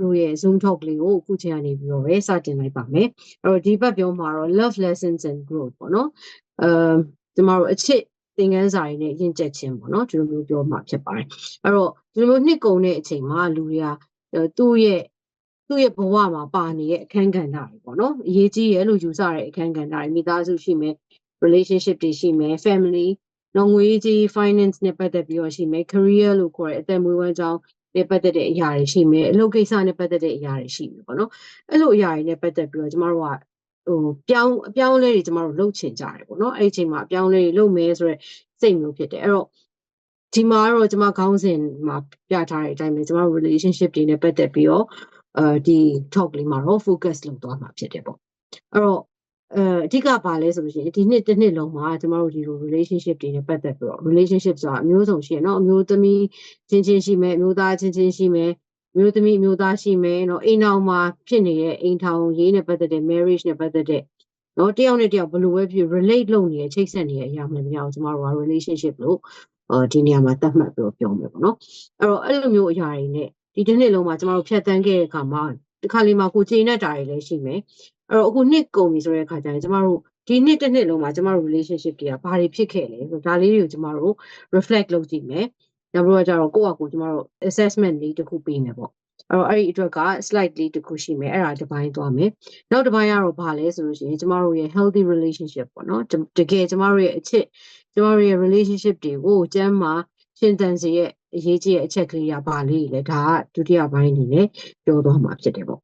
တို့ရဲ့ Zoom talk လေးကိုအခုချိန်ကနေပြီးတော့ပဲစတင်လိုက်ပါမယ်အဲ့တော့ဒီဘက်ပြောမှာတော့ love lessons and growth ပေါ့နော်အဲကျမတို့အချစ်သင်ခန်းစာတွေနဲ့ရင့်ကျက်ခြင်းပေါ့နော်ဒီလိုမျိုးပြောမှာဖြစ်ပါတယ်အဲ့တော့ဒီလိုမျိုးနှစ်ကုန်တဲ့အချိန်မှာလူတွေကသူ့ရဲ့သူ့ရဲ့ဘဝမှာပါနေတဲ့အခန်းကဏ္ဍတွေပေါ့နော်အရေးကြီးရဲ့လို့ယူဆတဲ့အခန်းကဏ္ဍတွေမိသားစုရှိမယ် relationship တွေရှိမယ် family နော်ငွေကြီး finance နဲ့ပတ်သက်ပြီးတော့ရှိမယ် career လို့ခေါ်တဲ့အသက်မွေးဝမ်းကြောင်း နဲ့ပတ်သက်တဲ့အရာတွေရှိမယ်အလုပ်ကိစ္စနဲ့ပတ်သက်တဲ့အရာတွေရှိမယ်ပေါ့နော်အဲ့လိုအရာတွေနဲ့ပတ်သက်ပြီးတော့ကျမတို့ကဟိုပြောင်းအပြောင်းလဲတွေကျမတို့လှုပ်ချင်ကြတယ်ပေါ့နော်အဲ့ဒီအချိန်မှာအပြောင်းလဲတွေလှုပ်မယ်ဆိုတော့စိတ်မျိုးဖြစ်တယ်အဲ့တော့ဒီမှာတော့ကျမခေါင်းစဉ်မှာပြထားတဲ့အတိုင်းပဲကျမတို့ relationship တွေနဲ့ပတ်သက်ပြီးတော့အဲဒီ talk လေးမှာတော့ focus လုပ်သွားမှာဖြစ်တယ်ပေါ့အဲ့တော့ အဲအဓိကဘာလဲဆိုလို့ရှိရင်ဒီနှစ်တစ်နှစ်လုံးမှာကျမတို့ဒီလို relationship တွေနဲ့ပတ်သက်ပြီးတော့ relationship ဆိုတာအမျိုးစုံရှိရเนาะအမျိုးသမီးချင်းချင်းရှိမယ်အမျိုးသားချင်းချင်းရှိမယ်အမျိုးသမီးအမျိုးသားရှိမယ်เนาะအိမ်ထောင်မှာဖြစ်နေတဲ့အိမ်ထောင်ရေးနဲ့ပတ်သက်တဲ့ marriage နဲ့ပတ်သက်တဲ့เนาะတယောက်နဲ့တယောက်ဘယ်လိုပဲဖြစ် relate လုပ်နေတဲ့ချိတ်ဆက်နေတဲ့အရာမှန်တရားကိုကျမတို့က relationship လို့ဒီနေရာမှာသတ်မှတ်ပြီးပြောမယ်ပေါ့နော်အဲ့တော့အဲ့လိုမျိုးအရာတွေနဲ့ဒီတစ်နှစ်လုံးမှာကျမတို့ဖြတ်တန်းခဲ့တဲ့အခါမှာဒီခါလေးမှာကိုချိန်နဲ့တာတွေလည်းရှိမယ် အဲ့တော့အခုနှစ်ကုန်ပြီဆိုတဲ့အခါကျရင်ကျမတို့ဒီနှစ်တစ်နှစ်လုံးမှာကျမတို့ relationship တွေကဘာတွေဖြစ်ခဲ့လဲဆိုဒါလေးတွေကိုကျမတို့ reflect လုပ်ကြည့်မယ်နောက်ပြီးတော့ကျတော့ကိုယ့်အကူကျမတို့ assessment လေးတစ်ခုပေးမယ်ပေါ့အဲ့တော့အဲ့ဒီအတွက်က slide လေးတစ်ခုရှိမယ်အဲ့ဒါတစ်ပိုင်းသွားမယ်နောက်တစ်ပိုင်းကတော့ဘာလဲဆိုလို့ရှိရင်ကျမတို့ရဲ့ healthy relationship ပေါ့နော်တကယ်ကျမတို့ရဲ့အချစ်ကျမတို့ရဲ့ relationship တွေကိုကျမ်းမှာရှင်သန်စေရဲ့အရေးကြီးတဲ့အချက်ကလေးကဘာလေးလဲဒါကဒုတိယပိုင်းအနေနဲ့ပြောသွားမှာဖြစ်တယ်ပေါ့အဲ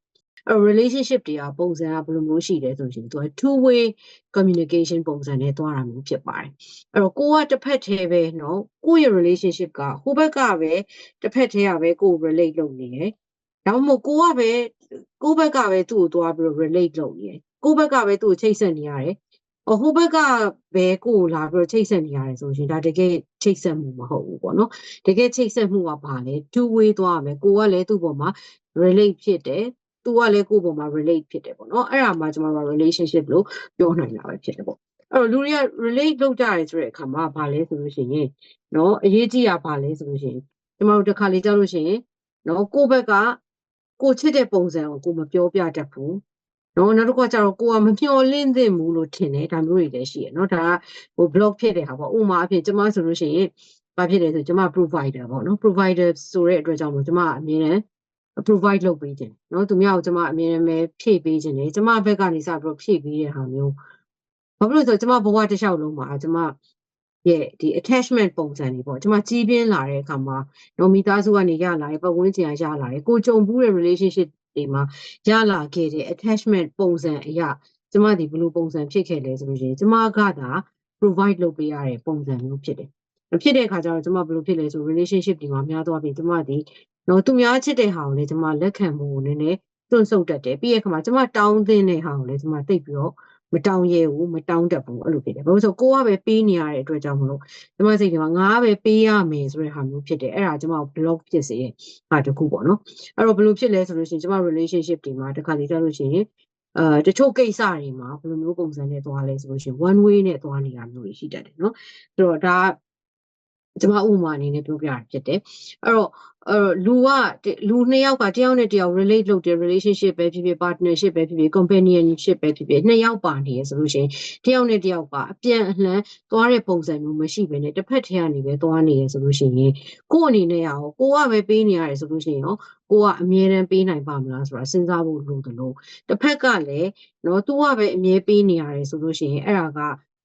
relationship တွေကပုံစံကဘယ်လိုမျိုးရှိလဲဆိုရင်သူက two way communication ပုံစံနဲ့သွားတာမျိုးဖြစ်ပါတယ်အဲ့တော့ကိုကတစ်ဖက်တည်းပဲเนาะကိုယ့်ရဲ့ relationship ကဟိုဘက်ကပဲတစ်ဖက်တည်းကပဲကို relate လုပ်နေတယ်ဒါမှမဟုတ်ကိုကပဲကိုယ့်ဘက်ကပဲသူ့ကိုသွားပြီး relate လုပ်နေတယ်ကိုယ့်ဘက်ကပဲသူ့ကိုချိတ်ဆက်နေရတယ်ဟိုဟိုဘက်ကပဲကိုယ်လာပြီးတော့ချိတ်ဆက်နေရတယ်ဆိုရင်ဒါတကယ်ချိတ်ဆက်မှုမဟုတ်ဘူးပေါ့နော်တကယ်ချိတ်ဆက်မှုကဘာလဲ two way သွားရမယ်ကိုကလည်းသူ့ပေါ်မှာ relate ဖြစ်တယ် သူကလည်းကိုယ့်ပေါ်မှာ relate ဖြစ်တယ်ပေါ့နော်အဲ့ဒါမှကျွန်တော်တို့ relationship လို့ပြောနိုင်တာပဲဖြစ်တယ်ပေါ့အဲ့တော့လူတွေက relate လုပ်ကြရဲဆိုတဲ့အခါမှာဘာလဲဆိုလို့ရှိရင်နော်အရေးကြီးတာဘာလဲဆိုလို့ရှိရင်ကျွန်တော်တို့တစ်ခါလေကြောက်လို့ရှိရင်နော်ကိုယ့်ဘက်ကကိုချစ်တဲ့ပုံစံကိုကိုမပြောပြတတ်ဘူးနော်နောက်တစ်ခုကကျတော့ကိုကမမျှော်လင့်သင့်ဘူးလို့ထင်တယ်ဒါမျိုးတွေလည်းရှိရနော်ဒါကဟို block ဖြစ်တဲ့ဟာပေါ့ဥပမာအဖြစ်ကျမဆိုလို့ရှိရင်ဘာဖြစ်လဲဆိုကျမ provider ပေါ့နော် provider ဆိုတဲ့အတွက်ကြောင့်မို့ကျမအမြင်နဲ့ provide လုပ်ပေးခြင်းเนาะသူများကိုကျွန်မအမြင်နဲ့ဖြည့်ပေးခြင်းလေကျွန်မဘက်ကနေစပြီးတော့ဖြည့်ပေးတဲ့ဟာမျိုးဘာဖြစ်လို့ဆိုတော့ကျွန်မဘဝတစ်လျှောက်လုံးမှာကျွန်မရဲ့ဒီ attachment ပုံစံတွေပေါ့ကျွန်မကြီးပြင်းလာတဲ့အခါမှာနော်မိသားစုကနေရလာတယ်ပတ်ဝန်းကျင်ကရလာတယ်ကိုကြုံဘူးတဲ့ relationship တွေမှာရလာခဲ့တဲ့ attachment ပုံစံအရာကျွန်မဒီဘယ်လိုပုံစံဖြစ်ခဲ့လဲဆိုလို့ရှိရင်ကျွန်မကသာ provide လုပ်ပေးရတဲ့ပုံစံမျိုးဖြစ်တယ်ဖြစ်တဲ့အခါကျတော့ကျွန်မဘယ်လိုဖြစ်လဲဆို relationship ဒီမှာများသွားပြီကျွန်မဒီ နော်သူများချစ်တဲ့ဟာကိုလည်းကျွန်မလက်ခံမှုကိုနည်းနည်းတွန့်ဆုတ်တတ်တယ်ပြီးရဲ့အခါမှာကျွန်မတောင်းသင့်တဲ့ဟာကိုလည်းကျွန်မသိပြီးတော့မတောင်းရဲဘူးမတောင်းတတ်ဘူးအဲ့လိုဖြစ်တယ်ဘာလို့ဆိုကိုကပဲပေးနေရတဲ့အတွက်ကြောင့်မလို့ကျွန်မစိတ်ထဲမှာငါပဲပေးရမယ်ဆိုတဲ့ဟာမျိုးဖြစ်တယ်အဲ့ဒါကျွန်မ block ဖြစ်စေရဲ့ဟာတခုပေါ့နော်အဲ့တော့ဘယ်လိုဖြစ်လဲဆိုလို့ရှိရင်ကျွန်မ relationship တွေမှာတစ်ခါလေကြားလို့ရှိရင်အာတချို့ကိစ္စတွေမှာဘယ်လိုမျိုးပုံစံနဲ့သွားလဲဆိုလို့ရှိရင် one way နဲ့သွားနေတာမျိုးတွေရှိတတ်တယ်နော်ဆိုတော့ဒါ ကျွန်မဥပမာအနေနဲ့ပြောပြတာဖြစ်တယ်အဲ့တော့အဲ့လူကလူနှစ်ယောက်ကတယောက်နဲ့တယောက် relate လုပ်တဲ့ relationship ပဲဖြစ်ဖြစ် partnership ပဲဖြစ်ဖြစ် companionship ပဲဖြစ်ဖြစ်နှစ်ယောက်ပါနေရဆိုလို့ရှိရင်တယောက်နဲ့တယောက်ကအပြန်အလှန်သွားတဲ့ပုံစံမျိုးမရှိဘဲနဲ့တစ်ဖက်ထဲကနေပဲသွားနေရဆိုလို့ရှိရင်ကို့အနေနဲ့ရောကိုကပဲပေးနေရတယ်ဆိုလို့ရှိရင်ရောကိုကအမြဲတမ်းပေးနိုင်ပါမလားဆိုတာစဉ်းစားဖို့လိုတယ်လို့တစ်ဖက်ကလည်းနော် तू ကပဲအမြဲပေးနေရတယ်ဆိုလို့ရှိရင်အဲ့ဒါက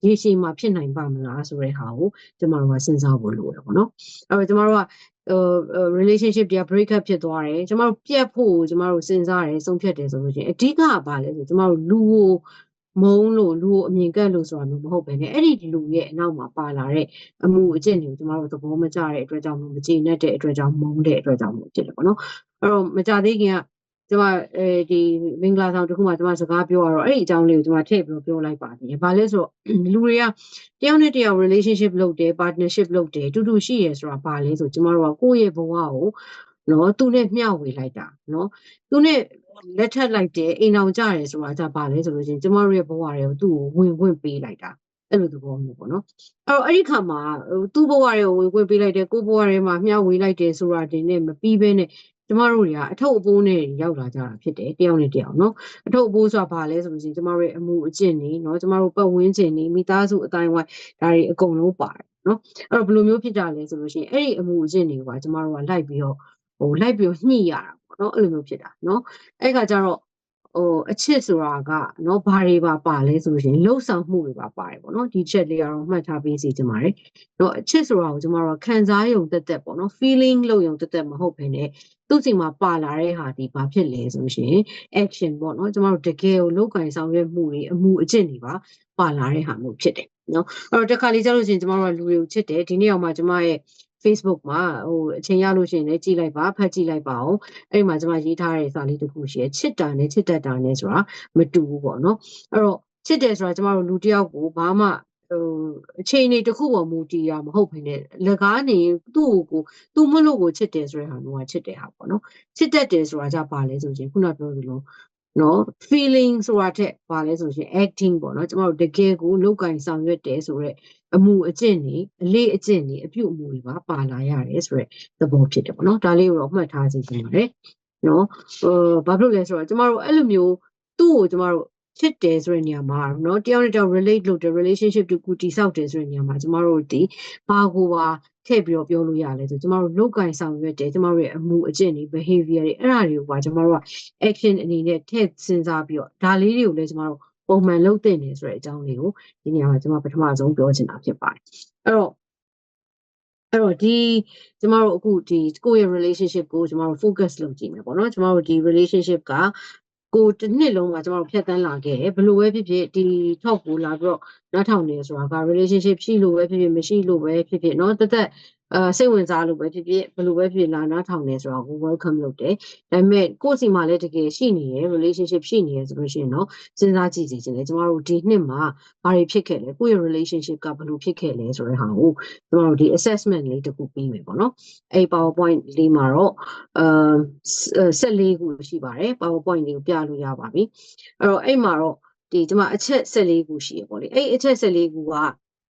ရေရှည်မှာဖြစ်နိုင်ပါမလားဆိုတဲ့ဟာကိုကျမတို့ကစဉ်းစားဖို့လိုတယ်ပေါ့နော်အဲ့တော့ကျမတို့ကဟို relationship တွေက break up ဖြစ်သွားတယ်ကျမတို့ပြတ်ဖို့ကျမတို့စဉ်းစားတယ်ဆုံးဖြတ်တယ်ဆိုလို့ရှိရင်အဓိကကဘာလဲဆိုကျမတို့လူကိုမုံလို့လူကိုအမြင်ကပ်လို့ဆိုတာမျိုးမဟုတ်ပဲねအဲ့ဒီလူရဲ့အနောက်မှာပါလာတဲ့အမှုအကျင့်တွေကိုကျမတို့သဘောမကျတဲ့အတွက်ကြောင့်မကျေနပ်တဲ့အတွက်ကြောင့်မုန်းတဲ့အတွက်ကြောင့်ဖြစ်တယ်ပေါ့နော်အဲ့တော့မကြသေးခင်က ကျမအဲဒီမင်္ဂလာဆောင်တစ်ခုမှကျမစကားပြောရတော့အဲ့ဒီအကြောင်းလေးကိုကျမထည့်ပြီးပြောလိုက်ပါသေးတယ်။ဘာလဲဆိုတော့လူတွေကတယောက်နဲ့တယောက် relationship လုပ်တယ် partnership လုပ်တယ်တူတူရှိရဆိုတာဘာလဲဆိုကျမတို့ကကိုယ့်ရဲ့ဘဝကိုနော်သူနဲ့မျှဝေလိုက်တာနော်သူနဲ့လက်ထပ်လိုက်တယ်အိမ်အောင်ကြတယ်ဆိုတာじゃဘာလဲဆိုလို့ချင်းကျမတို့ရဲ့ဘဝတွေကိုသူ့ကိုဝင်ဝင်ပေးလိုက်တာအဲ့လိုသဘောမျိုးပေါ့နော်အဲ့တော့အဲ့ဒီခါမှာသူ့ဘဝတွေကိုဝင်ဝင်ပေးလိုက်တယ်ကိုယ့်ဘဝတွေမှာမျှဝေလိုက်တယ်ဆိုတာဒီနဲ့မပြီးဘဲနဲ့ ကျမတို့တွေကအထုပ်အပိုးနဲ့ရောက်လာကြတာဖြစ်တယ်တယောက်နဲ့တယောက်နော်အထုပ်အပိုးဆိုတာဘာလဲဆိုလို့ရှိရင်ကျမတို့ရဲ့အမှုအကျင့်တွေနော်ကျမတို့ပတ်ဝန်းကျင်တွေမိသားစုအတိုင်းဝိုင်းဒါတွေအကုန်လုံးပါတယ်နော်အဲ့တော့ဘယ်လိုမျိုးဖြစ်ကြလဲဆိုလို့ရှိရင်အဲ့ဒီအမှုအကျင့်တွေကကျမတို့ကလိုက်ပြီးတော့ဟိုလိုက်ပြီးတော့ညှိရတာပေါ့နော်အဲ့လိုမျိုးဖြစ်တာနော်အဲ့ခါကျတော့ ဟိုအချစ်ဆိုတာကနော်ဘာတွေပါပါလဲဆိုလို့ရှိရင်လှုပ်ဆောင်မှုတွေပါပါတယ်ပေါ့နော်ဒီချက်လေးကတော့မှတ်ထားပေးစီချင်ပါတယ်နော်အချစ်ဆိုတာကိုကျမတို့ခံစားယုံတက်တက်ပေါ့နော် feeling လို့ယုံတက်တက်မဟုတ်ဘဲနဲ့သူ့စီမှာပါလာတဲ့ဟာဒီဘာဖြစ်လဲဆိုလို့ရှိရင် action ပေါ့နော်ကျမတို့တကယ်ကိုလောက်ကင်ဆောင်ရွက်မှုတွေအမှုအကျင့်တွေပါပါလာတဲ့ဟာမျိုးဖြစ်တယ်နော်အဲ့တော့တခါလေးကြားလို့ရှိရင်ကျမတို့ကလူတွေကိုချစ်တယ်ဒီနေ့အောင်မှကျမရဲ့ Facebook မှာဟိုအချိန်ရလို့ရှိရင်လည်းကြည့်လိုက်ပါဖတ်ကြည့်လိုက်ပါအောင်အဲ့ဒီမှာကျွန်မရေးထားတဲ့စာလေးတစ်ခုရှိရယ်ချစ်တာနဲ့ချစ်တတ်တာနဲ့ဆိုတာမတူဘူးပေါ့နော်အဲ့တော့ချစ်တယ်ဆိုတာကျွန်တော်တို့လူတစ်ယောက်ကိုဘာမှဟိုအချိန်နေတစ်ခုပေါ်မူတည်ရမဟုတ်ဘဲနဲ့လကားနေသူ့ကိုသူ့မလို့ကိုချစ်တယ်ဆိုတဲ့ဟာမျိုးကချစ်တယ်ဟာပေါ့နော်ချစ်တတ်တယ်ဆိုတာကြပါလဲဆိုရင်ခုနပြောသလို နော် feeling ဆိုတာထက်ပါလဲဆိုရင် acting ပေါ့နော်ကျွန်တော်တို့တကယ်ကိုလောက်ကင်ဆောင်ရွက်တယ်ဆိုတော့အမှုအကျင့်တွေအလေးအကျင့်တွေအပြုအမူတွေပါပါလာရတယ်ဆိုရက်သဘောဖြစ်တယ်ပေါ့နော်ဒါလေးကိုတော့မှတ်ထားစီချင်ပါတယ်နော်ဟိုဘာဖြစ်လို့လဲဆိုတော့ကျမတို့အဲ့လိုမျိုးသူ့ကိုကျမတို့ ချစ်တယ်ဆိုတဲ့နေရာမှာเนาะတယောက်နဲ့တယောက် relate လုပ်တယ် relationship တူကူတိဆောက်တယ်ဆိုတဲ့နေရာမှာကျမတို့ဒီဘာကိုပါထည့်ပြီးတော့ပြောလို့ရလဲဆိုကျမတို့လောက်ကင်ဆောင်ရွက်တယ်ကျမတို့ရဲ့အမှုအကျင့်တွေ behavior တွေအဲ့ဒါတွေကိုပါကျမတို့က action အနေနဲ့ထည့်စဉ်းစားပြီးတော့ဒါလေးတွေကိုလည်းကျမတို့ပုံမှန်လုပ်တဲ့နေဆိုတဲ့အကြောင်းလေးကိုဒီနေရာမှာကျွန်မပထမဆုံးပြောချင်တာဖြစ်ပါတယ်အဲ့တော့အဲ့တော့ဒီကျမတို့အခုဒီကိုယ့်ရဲ့ relationship ကိုကျမတို့ focus လုပ်ကြည့်မယ်ပေါ့နော်ကျမတို့ဒီ relationship က ကိုတစ်နှစ်လုံးမှာကျမတို့ဖြတ်တန်းလာခဲ့တယ်ဘလို့ပဲဖြစ်ဖြစ်ဒီ talk ကိုလာပြီးတော့နားထောင်နေဆိုတာက relationship ရှိလို့ပဲဖြစ်ဖြစ်မရှိလို့ပဲဖြစ်ဖြစ်เนาะတသက် အာစိတ်ဝင်စားလို့ပဲဖြစ်ဖြစ်ဘလို့ပဲဖြစ်လာနားထောင်နေဆိုတော့ကို welcome လုပ်တယ်ဒါပေမဲ့ကိုယ့်စီမှာလည်းတကယ်ရှိနေရယ် relationship ရှိနေရယ်ဆိုလို့ရှိရင်တော့စဉ်းစားကြည့်စီခြင်းလေကျမတို့ဒီနှစ်မှာဘာတွေဖြစ်ခဲ့လဲကိုယ့်ရဲ့ relationship ကဘလို့ဖြစ်ခဲ့လဲဆိုတဲ့ဟာကိုကျမတို့ဒီ assessment လေးတစ်ခုပြီးမယ်ပေါ့နော်အဲ့ PowerPoint လေးမှာတော့အာ14ခုရှိပါတယ် PowerPoint လေးကိုပြလို့ရပါပြီအဲ့တော့အဲ့မှာတော့ဒီကျမအချက်14ခုရှိရပေါ့လေအဲ့အချက်14ခုက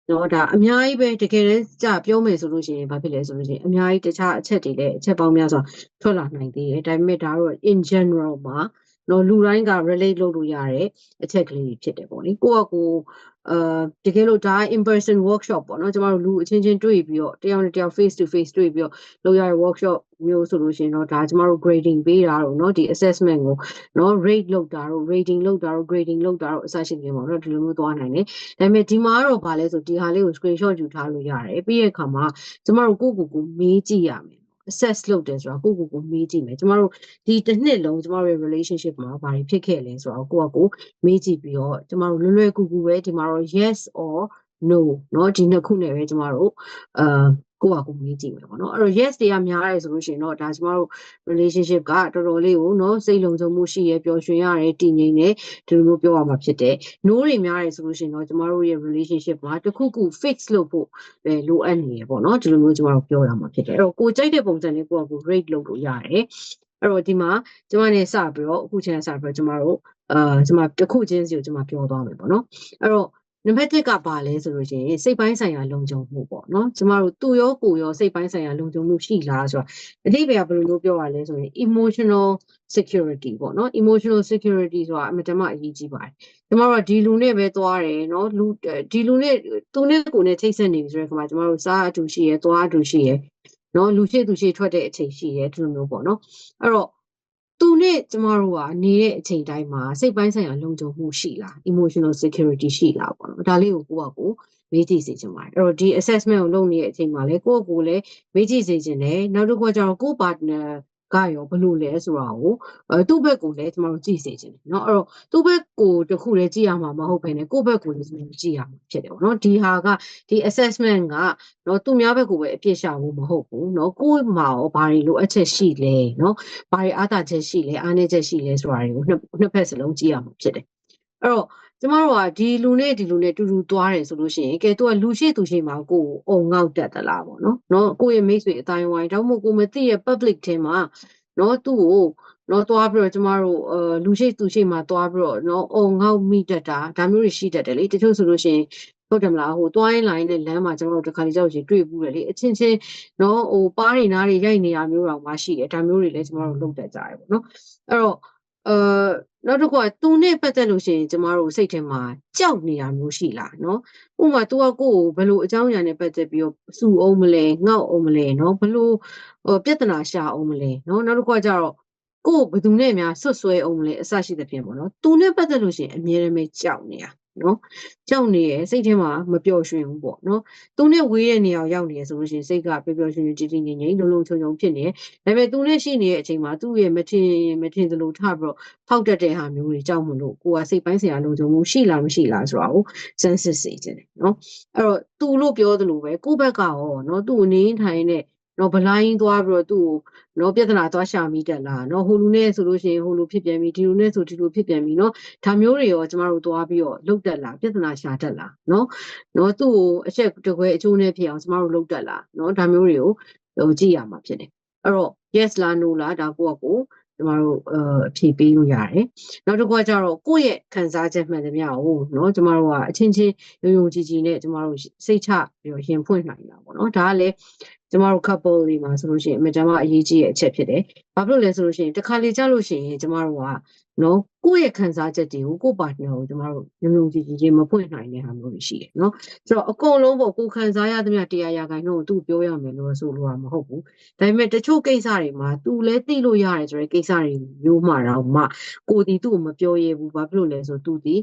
နော်ဒါအများကြီးပဲတကယ်တမ်းကြပြောမယ်ဆိုလို့ရှိရင်ဘာဖြစ်လဲဆိုလို့ရှိရင်အများကြီးတခြားအချက်တွေလည်းအချက်ပေါင်းများစွာထွက်လာနိုင်သေးတယ်ဒါပေမဲ့ဒါတော့ in general မှာ နော်လူတိုင်းက relate လုပ်လို့ရတဲ့အချက်ကလေးတွေဖြစ်တယ်ပေါ့လေကိုယ့်အကိုအာတကယ်လို့ဒါ in person workshop ပေါ့နော်ကျမတို့လူအချင်းချင်းတွေ့ပြီးတော့တယောက်နဲ့တယောက် face to face တွေ့ပြီးတော့လုပ်ရတဲ့ workshop မျိုးဆိုလို့ရှိရင်တော့ဒါကျမတို့ grading ပေးတာတော့เนาะဒီ assessment ကိုเนาะ rate လုပ်တာတော့ rating လုပ်တာတော့ grading လုပ်တာတော့အစရှိနေပါတော့ဒီလိုမျိုးသွားနိုင်တယ်ဒါပေမဲ့ဒီမှာတော့ဗာလဲဆိုဒီဟာလေးကို screenshot ယူထားလို့ရတယ်ပြီးရဲ့အခါမှာကျမတို့ကိုယ့်ကိုယ်ကိုမေးကြည့်ရမယ် assess လုပ်တယ်ဆိုတာကိုယ့်ကိုယ်ကိုမေးကြည့်မယ်ကျမတို့ဒီတစ်နှစ်လုံးကျမတို့ရဲ့ relationship မှာဘာတွေဖြစ်ခဲ့လဲဆိုတော့ကိုယ့်အကိုမေးကြည့်ပြီးတော့ကျမတို့လွယ်လွယ်ကူကူပဲဒီမှာတော့ yes or no เนาะဒီနှစ်ခုနဲ့ပဲကျမတို့အာ ကိုယ့်ဟာကိုယ်မေးကြည့်မယ်ပေါ့နော်အဲ့တော့ yes တွေကများတယ်ဆိုလို့ရှိရင်တော့ဒါကျမတို့ relationship ကတော်တော်လေးကိုနော်စိတ်လုံခြုံမှုရှိရပျော်ရွှင်ရတယ်တည်ငြိမ်တယ်ဒီလိုမျိုးပြောရမှာဖြစ်တယ် no တွေများတယ်ဆိုလို့ရှိရင်တော့ကျမတို့ရဲ့ relationship မှာတစ်ခုခု fix လုပ်ဖို့လိုအပ်နေရပေါ့နော်ဒီလိုမျိုးကျမတို့ပြောရမှာဖြစ်တယ်အဲ့တော့ကိုကြိုက်တဲ့ပုံစံလေးကိုယ့်ဟာကိုယ် rate လုပ်လို့ရတယ်အဲ့တော့ဒီမှာကျမနဲ့စပြီးတော့အခုချိန်စပြီးတော့ကျမတို့အာကျမတစ်ခုချင်းစီကိုကျမပြောသွားမယ်ပေါ့နော်အဲ့တော့ နံပါတ်1ကဘာလဲဆိုလို့ရှိရင်စိတ်ပိုင်းဆိုင်ရာလုံခြုံမှုပေါ့နော်ကျမတို့သူ့ရောကိုရောစိတ်ပိုင်းဆိုင်ရာလုံခြုံမှုရှိလားဆိုတော့အတိပ္ပယ်ကဘယ်လိုမျိုးပြောရလဲဆိုရင် emotional security ပေါ့နော် emotional security ဆိုတာအမတမအရေးကြီးပါတယ်ကျမတို့ကဒီလူနဲ့ပဲသွားတယ်နော်လူဒီလူနဲ့သူနဲ့ကိုနဲ့ချိတ်ဆက်နေပြီဆိုတဲ့ခါမှာကျမတို့စားအတူရှိရယ်သွားအတူရှိရယ်နော်လူရှိသူရှိထွက်တဲ့အချိန်ရှိရယ်ဒီလိုမျိုးပေါ့နော်အဲ့တော့ သူနဲ့ကျမတို့ကနေတဲ့အချိန်တိုင်းမှာစိတ်ပိုင်းဆိုင်ရာလုံခြုံမှုရှိလား emotional security ရှိလားပေါ့နော်ဒါလေးကိုကိုယ့်အကိုမေးကြည့်စေချင်ပါတယ်အဲ့တော့ဒီ assessment ကိုလုပ်နေတဲ့အချိန်မှာလေကိုယ့်အကိုလည်းမေးကြည့်စေချင်တယ်နောက်တစ်ခုကကျတော့ကိုယ့် partner ကရောဘလို့လဲဆိုတာကိုအဲသူ့ဘက်ကိုလည်းကျွန်တော်တို့ကြည့်စေချင်တယ်เนาะအဲ့တော့သူ့ဘက်ကိုတခုလည်းကြည့်ရမှာမဟုတ်ဘဲနဲ့ကိုယ့်ဘက်ကိုလည်းကျွန်တော်ကြည့်ရမှာဖြစ်တယ်ပေါ့เนาะဒီဟာကဒီ assessment ကเนาะသူများဘက်ကိုပဲအပြစ်ရှာဖို့မဟုတ်ဘူးเนาะကိုယ့်မှာရောဘာတွေလိုအပ်ချက်ရှိလဲเนาะဘာတွေအားသာချက်ရှိလဲအားနည်းချက်ရှိလဲဆိုတာတွေကိုနှစ်နှစ်ဖက်စလုံးကြည့်ရမှာဖြစ်တယ်အဲ့တော့ ကျမတို့ကဒီလူနဲ့ဒီလူနဲ့တူတူသွားတယ်ဆိုလို့ရှိရင်ကဲသူကလူရှိသူရှိမှာကိုယ်အုံငေါက်တက်သလားပေါ့နော်နော်ကိုယ့်ရဲ့မိတ်ဆွေအတိုင်းဝိုင်းတော့မို့ကိုမသိရဲ့ public ထဲမှာနော်သူ့ကိုနော်သွားပြီးတော့ကျမတို့အဲလူရှိသူရှိမှာသွားပြီးတော့နော်အုံငေါက်မိတတ်တာဒါမျိုးတွေရှိတတ်တယ်လေတချို့ဆိုလို့ရှိရင်ဟုတ်တယ်မလားဟိုတွိုင်းလိုင်းနဲ့လမ်းမှာကျွန်တော်တို့တစ်ခါလေကြောက်ရှင်တွေ့ဘူးတယ်လေအချင်းချင်းနော်ဟိုပါးတွေနားတွေရိုက်နေရမျိုးတော့မှရှိတယ်ဒါမျိုးတွေလည်းကျွန်တော်တို့လုပ်တတ်ကြရပေါ့နော်အဲ့တော့ အာနောက်တစ်ခုကသူနဲ့ပတ်သက်လို့ရှိရင်ကျမတို့စိတ်ထဲမှာကြောက်နေတာမျိုးရှိလားနော်ဥပမာသူကကိုယ့်ကိုဘယ်လိုအကြောင်းအရာနဲ့ပတ်သက်ပြီးတော့စူအောင်မလဲငေါ့အောင်မလဲနော်ဘယ်လိုဟိုပြဿနာရှာအောင်မလဲနော်နောက်တစ်ခုကကြတော့ကိုယ်ဘယ်သူနဲ့များဆွတ်ဆွဲအောင်မလဲအစရှိသဖြင့်ပေါ့နော်သူနဲ့ပတ်သက်လို့ရှိရင်အမြဲတမ်းကြောက်နေတာ နော်ကြောက်နေရစိတ်ထဲမှာမပျော်ရွှင်ဘူးပေါ့နော်သူနဲ့ဝေးတဲ့နေရာရောက်နေရဆိုလို့ရှိရင်စိတ်ကပျော်ပျော်ရွှင်ရွှင်တည်တည်ငြိမ်ငြိမ်လုံလုံခြုံခြုံဖြစ်နေတယ်ဒါပေမဲ့သူနဲ့ရှိနေတဲ့အချိန်မှာသူ့ရဲ့မထင်မထင်သလိုထပြီးတော့ဖောက်တတ်တဲ့ဟာမျိုးတွေကြောက်မလို့ကိုကစိတ်ပိုင်းဆိုင်ရာလုံခြုံမှုရှိလားမရှိလားဆိုတာကိုစမ်းစစ်စေခြင်းတယ်နော်အဲ့တော့သူလို့ပြောသလိုပဲကိုယ့်ဘက်ကရောနော်သူ့အနေထိုင်တဲ့ နော်ဗလိုင်းသွားပြီးတော့သူ့ကိုနော်ပြဿနာသွားရှာမိတက်လားနော်ဟိုလူနဲ့ဆိုလို့ရှိရင်ဟိုလူဖြစ်ပြန်ပြီဒီလူနဲ့ဆိုဒီလူဖြစ်ပြန်ပြီနော်ဒါမျိုးတွေရောကျမတို့သွားပြီးတော့လုတ်တက်လားပြဿနာရှာတက်လားနော်နော်သူ့ကိုအချက်တကွဲအချိုးနဲ့ဖြစ်အောင်ကျမတို့လုတ်တက်လားနော်ဒါမျိုးတွေကိုဟိုကြည့်ရမှာဖြစ်တယ်အဲ့တော့ yes လား no လားဒါကိုကကို ကျမတို့အဖြေပေးလို့ရတယ်။နောက်တစ်ခုကကျတော့ကိုယ့်ရဲ့ခံစားချက်မှန်သမျှကိုနော်ကျမတို့ကအချင်းချင်းယုံယုံကြည်ကြည်နဲ့ကျမတို့စိတ်ချပြီးတော့ရင်ဖွင့်နိုင်တာပေါ့နော်။ဒါကလည်းကျမတို့ couple တွေမှာဆိုလို့ရှိရင်အမှန်တမ်းအရေးကြီးတဲ့အချက်ဖြစ်တယ်။ဘာဖြစ်လို့လဲဆိုလို့ရှိရင်တစ်ခါလေကြာလို့ရှိရင်ကျမတို့က နော်ကိုယ့်ရဲ့ခံစားချက်တွေကိုကိုယ့်ပါတနာကိုကျမတို့ယုံယုံကြည်ကြည်ချင်းမဖွင့်နိုင်တဲ့ဟာမျိုးတွေရှိတယ်နော်ဆိုတော့အကုန်လုံးပေါ့ကိုခံစားရသမျှတရားရာခိုင်နှုန်းကိုသူပြောရမယ်လို့ဆိုလို့မဟုတ်ဘူးဒါပေမဲ့တချို့ကိစ္စတွေမှာသူလည်းသိလို့ရတယ်ဆိုတဲ့ကိစ္စတွေမျိုးမှတော့မှကိုဒီသူ့ကိုမပြောရဘူးဘာဖြစ်လို့လဲဆိုသူဒီ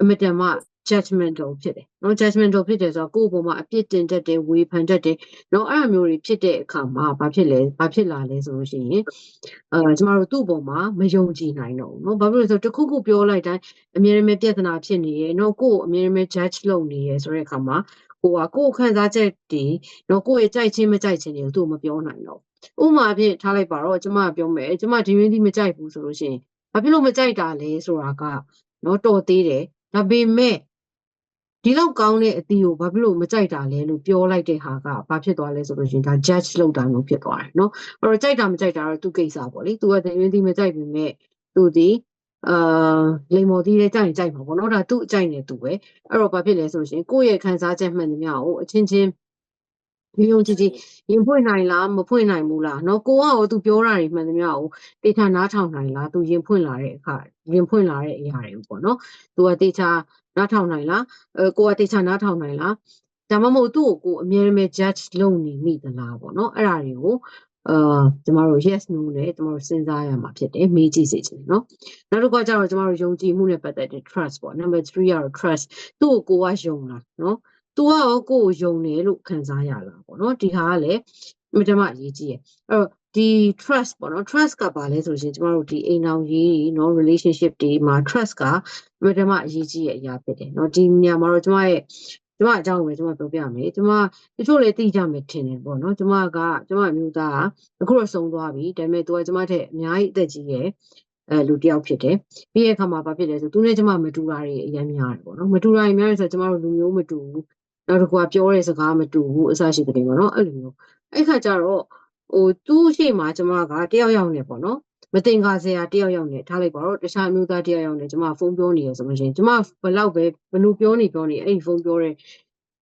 အမတန်မှ judgmental ဖြစ်တယ်နော် judgmental ဖြစ်တယ်ဆိုတော့ကိုယ့်အပေါ်မှာအပြစ်တင်တတ်တယ်ဝေဖန်တတ်တယ်နော်အဲ့လိုမျိုးတွေဖြစ်တဲ့အခါမှာဘာဖြစ်လဲဘာဖြစ်လာလဲဆိုလို့ရှိရင်အဲကျမတို့သူ့အပေါ်မှာမယုံကြည်နိုင်တော့ဘူးနော်ဘာဖြစ်လို့ဆိုတော့တခုခုပြောလိုက်တိုင်းအမြဲတမ်းပြဿနာဖြစ်နေရဲ့နော်ကိုယ့်အမြဲတမ်း judge လုပ်နေရဲ့ဆိုတဲ့အခါမှာကိုကကိုယ့်ခံစားချက်တွေနော်ကိုယ့်ရဲ့ကြိုက်ခြင်းမကြိုက်ခြင်းတွေကိုသူ့မပြောနိုင်တော့ဥမာဖြင့်ထားလိုက်ပါတော့ကျမပြောမယ်ကျမဒီရင်းဒီမကြိုက်ဘူးဆိုလို့ရှိရင်ဘာဖြစ်လို့မကြိုက်တာလဲဆိုတာကနော်တော်သေးတယ်ဒါပေမဲ့ ဒီလောက်ကောင်းတဲ့အသီးကိုဘာဖြစ်လို့မကြိုက်တာလဲလို့ပြောလိုက်တဲ့ဟာကဘာဖြစ်သွားလဲဆိုလို့ရှိရင်ဒါ judge လုပ်တာမျိုးဖြစ်သွားတယ်เนาะအဲ့တော့ကြိုက်တာမကြိုက်တာတော့သူကိစ္စပေါ့လေသူကတရင်သီးမကြိုက်ပေမဲ့သူဒီအာလိမ်မော်သီးလေးကြိုက်ရင်ကြိုက်မှာပေါ့နော်ဒါသူ့အကြိုက်နေသူပဲအဲ့တော့ဘာဖြစ်လဲဆိုလို့ရှိရင်ကိုယ့်ရဲ့ခံစားချက်မှန်သမျှကိုအချင်းချင်းယုံကြည်ကြည်ရင်ဖွင့်နိုင်လားမဖွင့်နိုင်ဘူးလားเนาะကိုကရောသူပြောတာတွေမှန်သမျှကိုတေချာနားထောင်နိုင်လားသူရင်ဖွင့်လာတဲ့အခါရင်ဖွင့်လာတဲ့အရာတွေပေါ့เนาะသူကတေချာ နားထောင်နိုင်လားအဲကိုကတေချာနားထောင်နိုင်လားဒါမှမဟုတ်သူ့ကိုကိုအမြဲတမ်း judge လုပ်နေမိသလားပေါ့เนาะအဲ့ဒါတွေကိုအာကျမတို့ yes no နဲ့ကျမတို့စဉ်းစားရမှာဖြစ်တယ်မေးကြည့်စေချင်တယ်เนาะနောက်တစ်ခါကျတော့ကျမတို့ယုံကြည်မှုနဲ့ပတ်သက်တဲ့ trust ပေါ့ number 3ကတော့ trust သူ့ကိုကိုကယုံလားเนาะသူကရောကိုယ်ကိုယုံတယ်လို့ခံစားရလားပေါ့နော်ဒီဟာကလည်းအမြဲတမ်းအရေးကြီးရဲ့အဲ့တော့ဒီ trust ပေါ့နော် trust ကဘာလဲဆိုရင်ကျမတို့ဒီအိမ်အောင်ရေးနော် relationship တွေမှာ trust က အမြဲတမ်းအရေးကြီးရဲ့အရာဖြစ်တယ်နော်ဒီနေရာမှာတော့ကျမရဲ့ကျမအကြောင်းပဲကျမပြောပြမယ်ကျမတချို့လည်းသိကြမယ်ထင်တယ်ပေါ့နော်ကျမကကျမအမျိုးသားကအခုတော့ဆုံးသွားပြီဒါပေမဲ့သူကကျမထက်အများကြီးအသက်ကြီးရဲ့အဲလူတယောက်ဖြစ်တယ်ပြီးရဲ့အခါမှာဘာဖြစ်လဲဆိုသူနဲ့ကျမမတူတာတွေအများများတယ်ပေါ့နော်မတူတာတွေများတယ်ဆိုတော့ကျမတို့လူမျိုးမတူဘူးနောက်တစ်ခုကပြောတဲ့စကားမတူဘူးအစရှိတဲ့ပေါ့နော်အဲ့လိုမျိုးအဲ့ခါကျတော့ဟိုသူ့ရှိမှကျမကတယောက်ယောက်နေပေါ့နော် မတင်ကားစရာတယောက်ယောက်နေထားလိုက်ပါတော့တခြားအမျိုးသားတယောက်ယောက်နေကျမဖုန်းပြောနေရဆိုလို့ရှိရင်ကျမဘလောက်ပဲဘလို့ပြောနေပြောနေအဲ့ဒီဖုန်းပြောတဲ့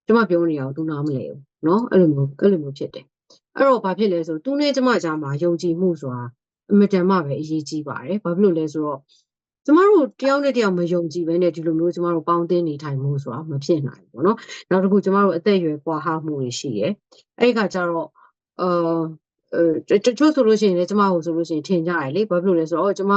ကျမပြောနေအောင်သူနားမလဲဘူးเนาะအဲ့လိုမျိုးအဲ့လိုမျိုးဖြစ်တယ်အဲ့တော့ဘာဖြစ်လဲဆိုသူနဲ့ကျမကြားမှာယုံကြည်မှုဆိုတာအမတန်မှပဲအရေးကြီးပါတယ်ဘာဖြစ်လို့လဲဆိုတော့ကျမတို့တယောက်နဲ့တယောက်မယုံကြည်ဘဲနဲ့ဒီလိုမျိုးကျမတို့ပေါင်းသင်းနေထိုင်မှုဆိုတာမဖြစ်နိုင်ဘူးเนาะနောက်တစ်ခုကျမတို့အသက်အရွယ်ကွာဟမှုတွေရှိတယ်အဲ့ဒီကကြတော့အာအဲ တချို့ဆိုလို့ရှိရင်လည်းကျမကိုဆိုလို့ရှိရင်ထင်ကြတယ်လေဘာဖြစ်လို့လဲဆိုတော့ကျမ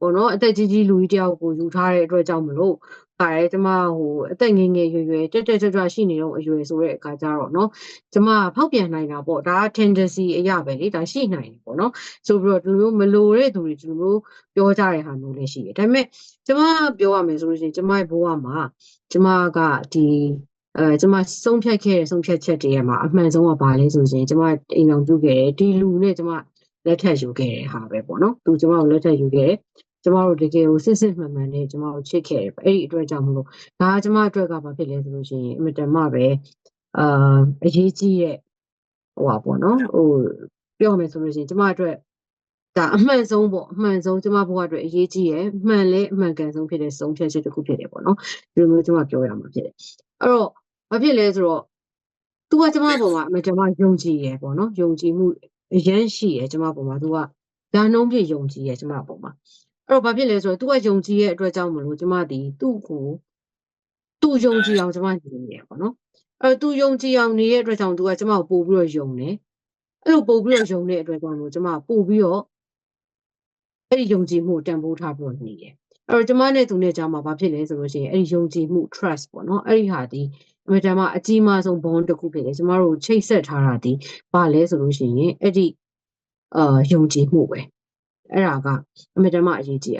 ပေါ့နော်အသက်ကြီးကြီးလူကြီးတယောက်ကိုယူထားတဲ့အတွက်ကြောင့်မလို့ပါတယ်ကျမဟိုအသက်ငယ်ငယ်ရွယ်ရွယ်တက်တက်ကြွကြွရှိနေတော့အရွယ်ဆိုတဲ့အခါကျတော့เนาะကျမဖောက်ပြန်နိုင်တာပေါ့ဒါက tendency အရာပဲလေဒါရှိနိုင်တယ်ပေါ့เนาะဆိုပြီးတော့ဒီလိုမျိုးမလိုတဲ့သူတွေဒီလိုမျိုးပြောကြတဲ့ဟာမျိုးလည်းရှိတယ်ဒါပေမဲ့ကျမပြောရမယ်ဆိုလို့ရှိရင်ကျမရဲ့ဘဝမှာကျမကဒီ အဲကျမဆုံးဖြတ်ခဲ့တဲ့ဆုံးဖြတ်ချက်တွေမှာအမှန်ဆုံးကဘာလဲဆိုရင်ကျမအိမ်အောင်ပြုခဲ့တယ်ဒီလူနဲ့ကျမလက်ထပ်ယူခဲ့တဲ့ဟာပဲပေါ့နော်သူကျမကိုလက်ထပ်ယူခဲ့တယ်ကျမတို့တကယ်ကိုစစ်စစ်မှန်မှန်နဲ့ကျမတို့ချစ်ခဲ့တယ်အဲ့ဒီအတွက်ကြောင့်မလို့ဒါကကျမအတွက်ကဘာဖြစ်လဲဆိုလို့ရှိရင်အမတန်မှပဲအာအရေးကြီးရဲ့ဟိုပါပေါ့နော်ဟိုပြောမယ်ဆိုလို့ရှိရင်ကျမအတွက်ဒါအမှန်ဆုံးပေါ့အမှန်ဆုံးကျမဘဝအတွက်အရေးကြီးရဲ့မှန်လဲအမှန်ကန်ဆုံးဖြစ်တဲ့ဆုံးဖြတ်ချက်တစ်ခုဖြစ်တယ်ပေါ့နော်ဒီလိုမျိုးကျမပြောရမှာဖြစ်တယ်အဲ့တော့ ဘာဖြစ်လဲဆိုတော့ "तू ကကျမအပေါ်မှာ အင်မတန်မှ ယုံကြည်တယ်"ပေါ့နော်။ယုံကြည်မှု အရမ်းရှိတယ်။ကျမအပေါ်မှာ သူက ရာနှုန်းပြည့် ယုံကြည်တယ် ကျမအပေါ်မှာ။အဲ့တော့ ဘာဖြစ်လဲဆိုတော့ သူက ယုံကြည်တဲ့အတွက်ကြောင့်မို့လို့ ကျမသည် သူ့ကို သူယုံကြည်အောင် ကျမ နေတယ်ပေါ့နော်။အဲ့တော့ သူယုံကြည်အောင် နေတဲ့အတွက်ကြောင့် သူက ကျမကို ပိုပြီးတော့ ယုံတယ်။အဲ့လို ပိုပြီးတော့ ယုံတဲ့အတွက်ကြောင့်မို့လို့ ကျမက ပိုပြီးတော့ အဲ့ဒီယုံကြည်မှုကို တန်ဖိုးထားပြီးတော့ နေတယ်။အဲ့တော့ ကျမနဲ့ သူနဲ့ကြားမှာ ဘာဖြစ်လဲဆိုလို့ရှိရင် အဲ့ဒီယုံကြည်မှု trust ပေါ့နော်။အဲ့ဒီဟာသည် အမေတမအကြီးမားဆုံး bond တစ်ခုဖြစ်တယ်ကျမတို့ချိတ်ဆက်ထားတာဒီဘာလဲဆိုလို့ရှိရင်အဲ့ဒီအာယုံကြည်မှုပဲအဲ့ဒါကအမေတမအရေးကြီး